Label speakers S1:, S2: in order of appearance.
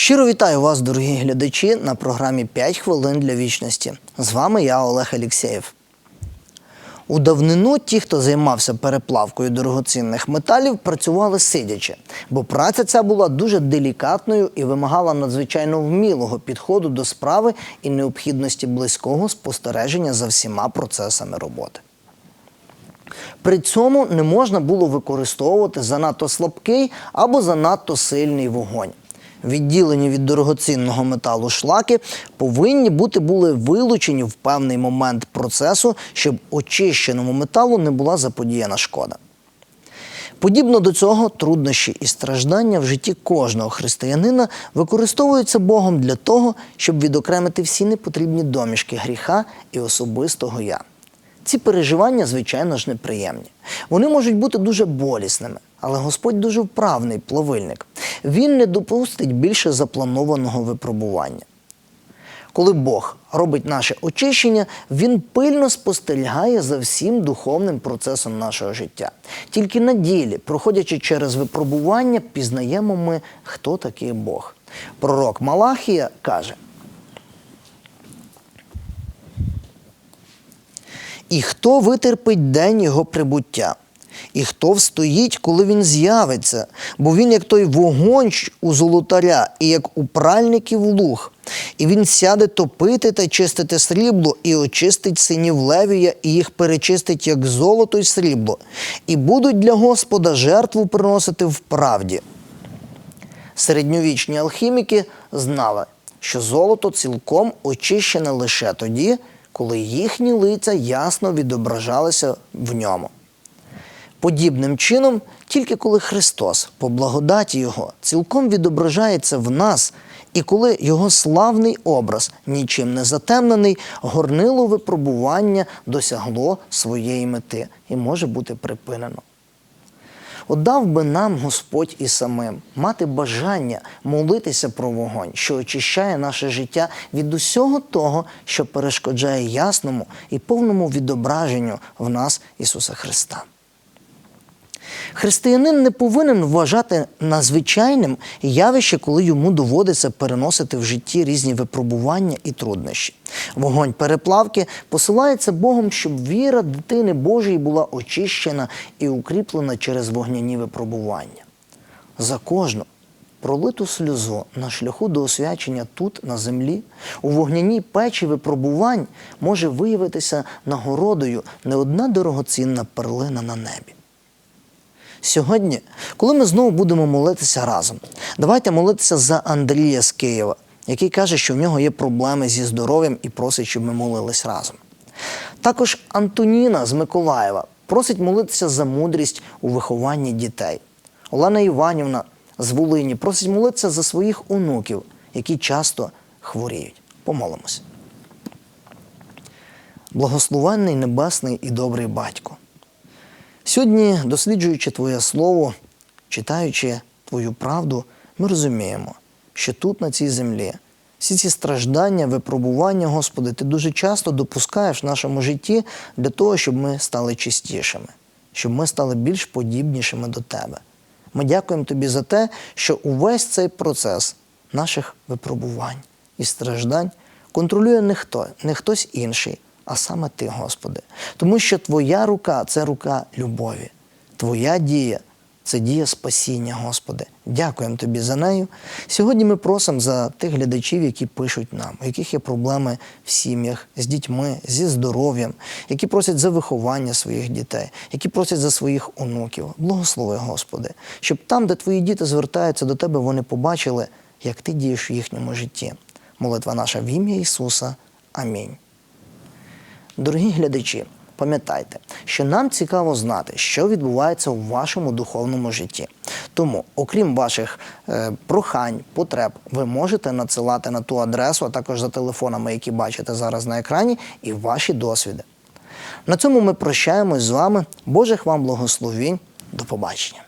S1: Щиро вітаю вас, дорогі глядачі, на програмі «5 хвилин для вічності. З вами я, Олег Алєксєєв. У давнину ті, хто займався переплавкою дорогоцінних металів, працювали сидячи, бо праця ця була дуже делікатною і вимагала надзвичайно вмілого підходу до справи і необхідності близького спостереження за всіма процесами роботи. При цьому не можна було використовувати занадто слабкий або занадто сильний вогонь. Відділені від дорогоцінного металу шлаки повинні бути були вилучені в певний момент процесу, щоб очищеному металу не була заподіяна шкода. Подібно до цього, труднощі і страждання в житті кожного християнина використовуються Богом для того, щоб відокремити всі непотрібні домішки гріха і особистого я. Ці переживання, звичайно ж, неприємні. Вони можуть бути дуже болісними, але Господь дуже вправний плавильник. Він не допустить більше запланованого випробування. Коли Бог робить наше очищення, Він пильно спостерігає за всім духовним процесом нашого життя. Тільки на ділі, проходячи через випробування, пізнаємо ми, хто такий Бог. Пророк Малахія каже: І хто витерпить день його прибуття? І хто встоїть, коли він з'явиться? Бо він, як той вогонь у золотаря, і як у пральників луг. І він сяде топити та чистити срібло, і очистить синів Левія, і їх перечистить, як золото й срібло, і будуть для Господа жертву приносити в правді. Середньовічні алхіміки знали, що золото цілком очищене лише тоді, коли їхні лиця ясно відображалися в ньому. Подібним чином, тільки коли Христос, по благодаті Його, цілком відображається в нас, і коли Його славний образ, нічим не затемнений, горнило випробування досягло своєї мети і може бути припинено. От дав би нам Господь і самим мати бажання молитися про вогонь, що очищає наше життя від усього того, що перешкоджає ясному і повному відображенню в нас Ісуса Христа. Християнин не повинен вважати надзвичайним явище, коли йому доводиться переносити в житті різні випробування і труднощі. Вогонь переплавки посилається Богом, щоб віра дитини Божої була очищена і укріплена через вогняні випробування. За кожну пролиту сльозу на шляху до освячення тут, на землі, у вогняній печі випробувань може виявитися нагородою не одна дорогоцінна перлина на небі. Сьогодні, коли ми знову будемо молитися разом, давайте молитися за Андрія з Києва, який каже, що в нього є проблеми зі здоров'ям і просить, щоб ми молились разом. Також Антоніна з Миколаєва просить молитися за мудрість у вихованні дітей. Олена Іванівна з Волині просить молитися за своїх онуків, які часто хворіють. Помолимося. Благословенний небесний і добрий батько. Сьогодні, досліджуючи Твоє Слово, читаючи Твою правду, ми розуміємо, що тут, на цій землі, всі ці страждання, випробування, Господи, Ти дуже часто допускаєш в нашому житті для того, щоб ми стали чистішими, щоб ми стали більш подібнішими до Тебе. Ми дякуємо Тобі за те, що увесь цей процес наших випробувань і страждань контролює не хто, не хтось інший а саме Ти, Господи. Тому що Твоя рука це рука любові, Твоя дія це дія спасіння, Господи. Дякуємо Тобі за нею. Сьогодні ми просимо за тих глядачів, які пишуть нам, у яких є проблеми в сім'ях, з дітьми, зі здоров'ям, які просять за виховання своїх дітей, які просять за своїх онуків. Благослови, Господи, щоб там, де Твої діти звертаються до Тебе, вони побачили, як Ти дієш в їхньому житті. Молитва наша в ім'я Ісуса. Амінь. Дорогі глядачі, пам'ятайте, що нам цікаво знати, що відбувається у вашому духовному житті. Тому, окрім ваших е, прохань, потреб, ви можете надсилати на ту адресу, а також за телефонами, які бачите зараз на екрані, і ваші досвіди. На цьому ми прощаємось з вами. Божих вам благословінь. До побачення.